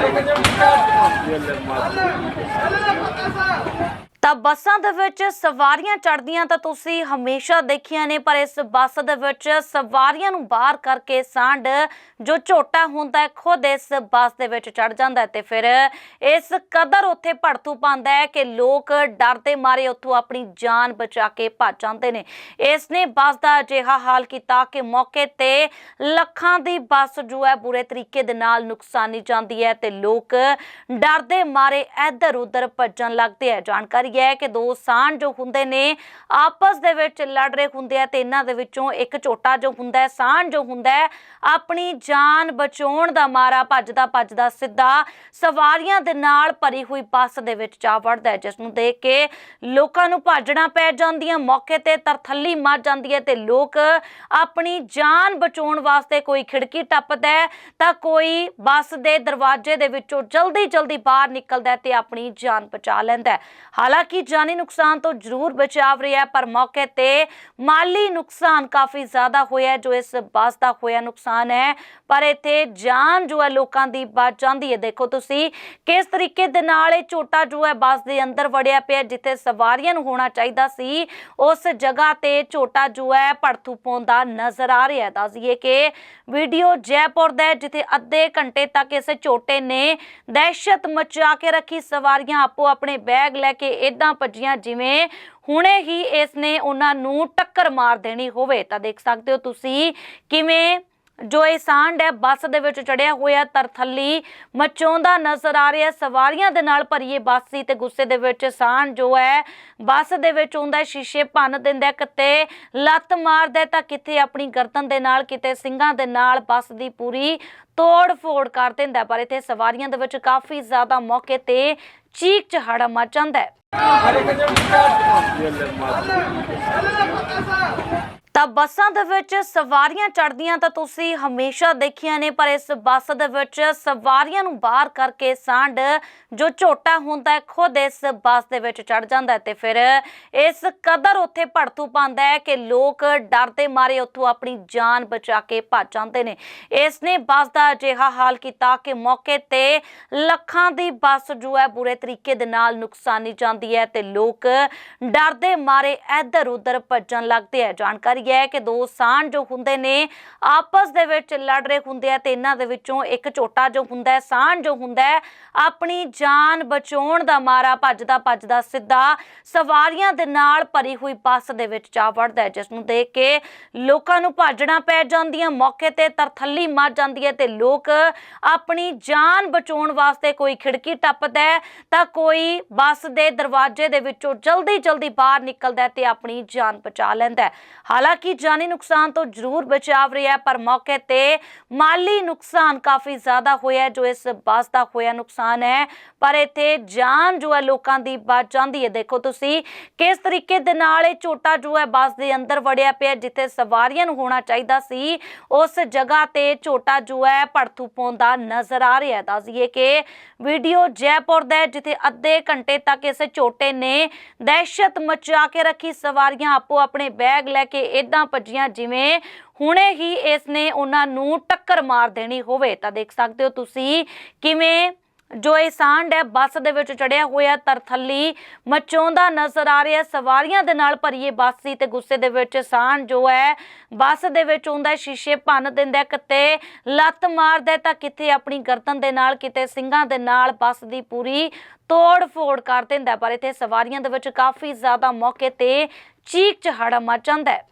कार्यक्रम ਤਾਂ ਬੱਸਾਂ ਦੇ ਵਿੱਚ ਸਵਾਰੀਆਂ ਚੜਦੀਆਂ ਤਾਂ ਤੁਸੀਂ ਹਮੇਸ਼ਾ ਦੇਖੀਆਂ ਨੇ, ਪਰ ਇਸ ਬੱਸ ਦੇ ਵਿੱਚ ਸਵਾਰੀਆਂ ਨੂੰ ਬਾਹਰ ਕਰਕੇ ਸਾਂਡ ਜੋ ਝੋਟਾ ਹੁੰਦਾ ਹੈ, ਖੁਦ ਇਸ ਬੱਸ ਦੇ ਵਿੱਚ ਚੜ ਜਾਂਦਾ ਹੈ ਤੇ ਫਿਰ ਇਸ ਕਦਰ ਉੱਥੇ ਭੜਥੂ ਪਾਉਂਦਾ ਹੈ ਕਿ ਲੋਕ ਡਰ ਦੇ ਮਾਰੇ ਉੱਥੋਂ ਆਪਣੀ ਜਾਨ ਬਚਾ ਕੇ ਭੱਜ ਜਾਂਦੇ ਨੇ। ਇਸ ਨੇ ਬੱਸ ਦਾ ਅਜਿਹਾ ਹਾਲ ਕੀਤਾ ਕਿ ਮੌਕੇ ਤੇ ਲੱਖਾਂ ਦੀ ਬੱਸ ਜੋ ਹੈ, ਬੁਰੇ ਤਰੀਕੇ ਦੇ ਨਾਲ ਨੁਕਸਾਨੀ ਜਾਂਦੀ ਹੈ ਤੇ ਲੋਕ ਡਰ ਦੇ ਮਾਰੇ ਇੱਧਰ ਉੱਧਰ ਭੱਜਣ ਲੱਗਦੇ ਹੈ। ਜਾਣਕਾਰੀ ਹੈ ਕਿ ਦੋ ਸਾਂਝ ਜੋ ਹੁੰਦੇ ਨੇ ਆਪਸ ਦੇ ਵਿੱਚ ਲੜ ਰਹੇ ਹੁੰਦੇ ਆ ਤੇ ਇਹਨਾਂ ਦੇ ਵਿੱਚੋਂ ਇੱਕ ਝੋਟਾ ਜੋ ਹੁੰਦਾ ਹੈ ਸਾਨ ਜੋ ਹੁੰਦਾ ਹੈ, ਆਪਣੀ ਜਾਨ ਬਚਾਉਣ ਦਾ ਮਾਰਾ ਭੱਜਦਾ ਭੱਜਦਾ ਸਿੱਧਾ ਸਵਾਰੀਆਂ ਦੇ ਨਾਲ ਭਰੀ ਹੋਈ ਬੱਸ ਦੇ ਵਿੱਚ ਜਾ ਵੜਦਾ ਹੈ, ਜਿਸ ਨੂੰ ਦੇਖ ਕੇ ਲੋਕਾਂ ਨੂੰ ਭੱਜਣਾ ਪੈ ਜਾਂਦੀਆਂ, ਮੌਕੇ ਤੇ ਤਰਥੱਲੀ ਮਰ ਜਾਂਦੀ ਹੈ ਤੇ ਲੋਕ ਆਪਣੀ ਜਾਨ ਬਚਾਉਣ ਵਾਸਤੇ ਕੋਈ ਖਿੜਕੀ ਟੱਪਦਾ ਹੈ ਤਾਂ ਕੋਈ ਬੱਸ ਦੇ ਦਰਵਾਜ਼ੇ ਦੇ ਵਿੱਚੋਂ ਜਲਦੀ ਜਲਦੀ ਬਾਹਰ ਨਿਕਲਦਾ ਤੇ ਆਪਣੀ ਜਾਨ ਬਚਾ ਲੈਂਦਾ ਹਾਲਾਂਕਿ ਹਾਲਾਂਕਿ ਜਾਨੀ ਨੁਕਸਾਨ ਤੋਂ ਜ਼ਰੂਰ ਬਚਾਵ ਰਿਹਾ ਪਰ ਮੌਕੇ ਤੇ ਮਾਲੀ ਨੁਕਸਾਨ ਕਾਫੀ ਜ਼ਿਆਦਾ ਹੋਇਆ ਹੈ, ਜੋ ਇਸ ਬੱਸ ਦਾ ਹੋਇਆ ਨੁਕਸਾਨ ਹੈ। ਪਰ ਇੱਥੇ ਜਾਨ ਜੋ ਹੈ, ਲੋਕਾਂ ਦੀ ਬਚ ਜਾਂਦੀ ਹੈ। ਦੇਖੋ ਤੁਸੀਂ ਕਿਸ ਤਰੀਕੇ ਦੇ ਨਾਲ ਇਹ ਝੋਟਾ ਜੋ ਹੈ, ਬੱਸ ਦੇ ਅੰਦਰ ਵੜਿਆ ਪਿਆ ਜਿੱਥੇ ਸਵਾਰੀਆਂ ਨੂੰ ਹੋਣਾ ਚਾਹੀਦਾ ਸੀ, ਉਸ ਜਗ੍ਹਾ ਤੇ ਝੋਟਾ ਜੋ ਹੈ, ਭੜਥੂ ਪਾਉਂਦਾ ਨਜ਼ਰ ਆ ਰਿਹਾ ਹੈ। ਕਿ ਵੀਡੀਓ ਜੈਪੁਰ ਦਾ ਜਿੱਥੇ ਅੱਧੇ ਘੰਟੇ ਤੱਕ ਇਸ ਝੋਟੇ ਨੇ ਦਹਿਸ਼ਤ ਮਚਾ ਕੇ ਰੱਖੀ। ਸਵਾਰੀਆਂ ਆਪੋ ਆਪਣੇ ਬੈਗ ਲੈ ਕੇ ਇਦਾਂ ਭੱਜੀਆਂ, ਜਿਵੇਂ ਹੁਣੇ ਹੀ ਇਸ ਨੇ ਉਹਨਾਂ ਨੂੰ ਟੱਕਰ ਮਾਰ ਦੇਣੀ ਹੋਵੇ। ਤਾਂ ਦੇਖ ਸਕਦੇ ਹੋ ਤੁਸੀਂ ਕਿਵੇਂ ਜੋ ਇਹ ਸਾਂਡ ਹੈ, ਬੱਸ ਦੇ ਵਿੱਚ ਚੜਿਆ ਹੋਇਆ ਤਰਥੱਲੀ ਮਚਾਉਂਦਾ ਨਜ਼ਰ ਆ ਰਿਹਾ ਸਵਾਰੀਆਂ ਦੇ ਨਾਲ ਭਰੀ ਇਹ ਬੱਸ ਸੀ ਤੇ ਗੁੱਸੇ ਦੇ ਵਿੱਚ ਸਾਂਡ ਜੋ ਹੈ, ਬੱਸ ਦੇ ਵਿੱਚ ਹੁੰਦਾ ਸ਼ੀਸ਼ੇ ਭੰਨ ਦਿੰਦਾ ਕਿਤੇ ਲੱਤ ਮਾਰਦਾ ਤਾਂ ਕਿਤੇ ਆਪਣੀ ਗਰਦਨ ਦੇ ਨਾਲ, ਕਿਤੇ ਸਿੰਘਾਂ ਦੇ ਨਾਲ ਬੱਸ ਦੀ ਪੂਰੀ ਤੋੜ ਫੋੜ ਕਰ ਦਿੰਦਾ ਪਰ ਇੱਥੇ ਸਵਾਰੀਆਂ ਦੇ ਵਿੱਚ ਕਾਫੀ ਜ਼ਿਆਦਾ ਮੌਕੇ ਤੇ ਚੀਕ ਚਹਾੜਾ ਮਚ ਜਾਂਦਾ ਹੈ। ਤਾਂ ਬੱਸਾਂ ਦੇ ਵਿੱਚ ਸਵਾਰੀਆਂ ਚੜ੍ਹਦੀਆਂ ਤਾਂ ਤੁਸੀਂ ਹਮੇਸ਼ਾ ਦੇਖੀਆਂ ਨੇ, ਪਰ ਇਸ ਬੱਸ ਦੇ ਵਿੱਚ ਸਵਾਰੀਆਂ ਨੂੰ ਬਾਹਰ ਕਰਕੇ ਸਾਂਡ ਜੋ ਝੋਟਾ ਹੁੰਦਾ ਹੈ, ਖੁਦ ਇਸ ਬੱਸ ਦੇ ਵਿੱਚ ਚੜ ਜਾਂਦਾ ਹੈ ਤੇ ਫਿਰ ਇਸ ਕਦਰ ਉੱਥੇ ਭੜਤੂ ਪਾਉਂਦਾ ਹੈ ਕਿ ਲੋਕ ਡਰਦੇ ਮਾਰੇ ਉੱਥੋਂ ਆਪਣੀ ਜਾਨ ਬਚਾ ਕੇ ਭੱਜ ਜਾਂਦੇ ਨੇ। ਇਸ ਨੇ ਬੱਸ ਦਾ ਅਜਿਹਾ ਹਾਲ ਕੀਤਾ ਕਿ ਮੌਕੇ ਤੇ ਲੱਖਾਂ ਦੀ ਬੱਸ ਜੋ ਹੈ, ਬੁਰੇ ਤਰੀਕੇ ਦੇ ਨਾਲ ਨੁਕਸਾਨੀ ਜਾਂਦੀ ਹੈ ਤੇ ਲੋਕ ਡਰਦੇ ਮਾਰੇ ਇੱਧਰ ਉੱਧਰ ਭੱਜਣ ਲੱਗਦੇ ਆ ਜਾਣਕਾਰੀ ਹੈ ਕਿ ਦੋ ਸਾਂਝ ਜੋ ਹੁੰਦੇ ਨੇ ਆਪਸ ਦੇ ਵਿੱਚ ਲੜ ਰਹੇ ਹੁੰਦੇ ਆ ਤੇ ਇਹਨਾਂ ਦੇ ਵਿੱਚੋਂ ਇੱਕ ਝੋਟਾ ਜੋ ਹੁੰਦਾ ਹੈ ਸਾਨ ਜੋ ਹੁੰਦਾ ਹੈ, ਆਪਣੀ ਜਾਨ ਬਚਾਉਣ ਦਾ ਮਾਰਾ ਭੱਜਦਾ ਭੱਜਦਾ ਸਿੱਧਾ ਸਵਾਰੀਆਂ ਦੇ ਨਾਲ ਭਰੀ ਹੋਈ ਬੱਸ ਦੇ ਵਿੱਚ ਜਾ ਵੜਦਾ ਹੈ, ਜਿਸ ਨੂੰ ਦੇਖ ਕੇ ਲੋਕਾਂ ਨੂੰ ਭੱਜਣਾ ਪੈ ਜਾਂਦੀਆਂ, ਮੌਕੇ ਤੇ ਤਰਥੱਲੀ ਮਰ ਜਾਂਦੀ ਹੈ ਤੇ ਲੋਕ ਆਪਣੀ ਜਾਨ ਬਚਾਉਣ ਵਾਸਤੇ ਕੋਈ ਖਿੜਕੀ ਟੱਪਦਾ ਹੈ ਤਾਂ ਕੋਈ ਬੱਸ ਦੇ ਦਰਵਾਜ਼ੇ ਦੇ ਵਿੱਚੋਂ ਜਲਦੀ ਜਲਦੀ ਬਾਹਰ ਨਿਕਲਦਾ ਤੇ ਆਪਣੀ ਜਾਨ ਬਚਾ ਲੈਂਦਾ ਹਾਲਾਂਕਿ ਹਾਲਾਂਕਿ ਜਾਨੀ ਨੁਕਸਾਨ ਤੋਂ ਜ਼ਰੂਰ ਬਚਾਵ ਰਿਹਾ ਪਰ ਮੌਕੇ ਤੇ ਮਾਲੀ ਨੁਕਸਾਨ ਕਾਫੀ ਜ਼ਿਆਦਾ ਹੋਇਆ ਜੋ ਇਸ ਬੱਸ ਦਾ ਹੋਇਆ ਨੁਕਸਾਨ ਹੈ। ਪਰ ਇੱਥੇ ਜਾਨ ਜੋ ਹੈ ਲੋਕਾਂ ਦੀ ਬਚ ਜਾਂਦੀ ਹੈ। ਦੇਖੋ ਤੁਸੀਂ ਕਿਸ ਤਰੀਕੇ ਦੇ ਨਾਲ ਇਹ ਝੋਟਾ ਜੋ ਹੈ ਬੱਸ ਦੇ ਅੰਦਰ ਵੜਿਆ ਪਿਆ ਜਿੱਥੇ ਸਵਾਰੀਆਂ ਨੂੰ ਹੋਣਾ ਚਾਹੀਦਾ ਸੀ, ਉਸ ਜਗ੍ਹਾ ਤੇ ਝੋਟਾ ਜੋ ਹੈ ਭੜਥੂ ਪਾਉਂਦਾ ਨਜ਼ਰ ਆ ਰਿਹਾ ਦੱਸ ਦੱਸਈਏ ਕਿ ਵੀਡੀਓ ਜੈਪੁਰ ਦਾ ਜਿੱਥੇ ਅੱਧੇ ਘੰਟੇ ਤੱਕ ਇਸ ਝੋਟੇ ਨੇ ਦਹਿਸ਼ਤ ਮਚਾ ਕੇ ਰੱਖੀ। ਸਵਾਰੀਆਂ ਆਪੋ ਆਪਣੇ ਬੈਗ ਲੈ ਕੇ ਇਦਾਂ ਭੱਜੀਆਂ, ਜਿਵੇਂ ਹੁਣੇ ਹੀ ਇਸ ਨੇ ਉਹਨਾਂ ਨੂੰ ਟੱਕਰ ਮਾਰ ਦੇਣੀ ਹੋਵੇ। ਤਾਂ ਦੇਖ ਸਕਦੇ ਹੋ ਤੁਸੀਂ ਕਿਵੇਂ ਜੋ ਇਹ ਸਾਂਡ ਹੈ, ਬੱਸ ਦੇ ਵਿੱਚ ਚੜਿਆ ਹੋਇਆ ਤਰਥੱਲੀ ਮਚਾਉਂਦਾ ਨਜ਼ਰ ਆ ਰਿਹਾ। ਸਵਾਰੀਆਂ ਦੇ ਨਾਲ ਭਰੀ ਬੱਸ ਸੀ ਤੇ ਗੁੱਸੇ ਦੇ ਵਿੱਚ ਸਾਂਡ ਜੋ ਹੈ, ਬੱਸ ਦੇ ਵਿੱਚ ਹੁੰਦਾ ਸ਼ੀਸ਼ੇ ਭੰਨ ਦਿੰਦਾ ਕਿਤੇ ਲੱਤ ਮਾਰਦਾ ਤਾਂ ਕਿਤੇ ਆਪਣੀ ਗਰਦਨ ਦੇ ਨਾਲ, ਕਿਤੇ ਸਿੰਘਾਂ ਦੇ ਨਾਲ ਬੱਸ ਦੀ ਪੂਰੀ ਤੋੜ ਫੋੜ ਕਰ ਦਿੰਦਾ ਪਰ ਇੱਥੇ ਸਵਾਰੀਆਂ ਦੇ ਵਿੱਚ ਕਾਫੀ ਜ਼ਿਆਦਾ ਮੌਕੇ ਤੇ ਚੀਕ ਚਹਾੜਾ ਮਚ ਜਾਂਦਾ ਹੈ।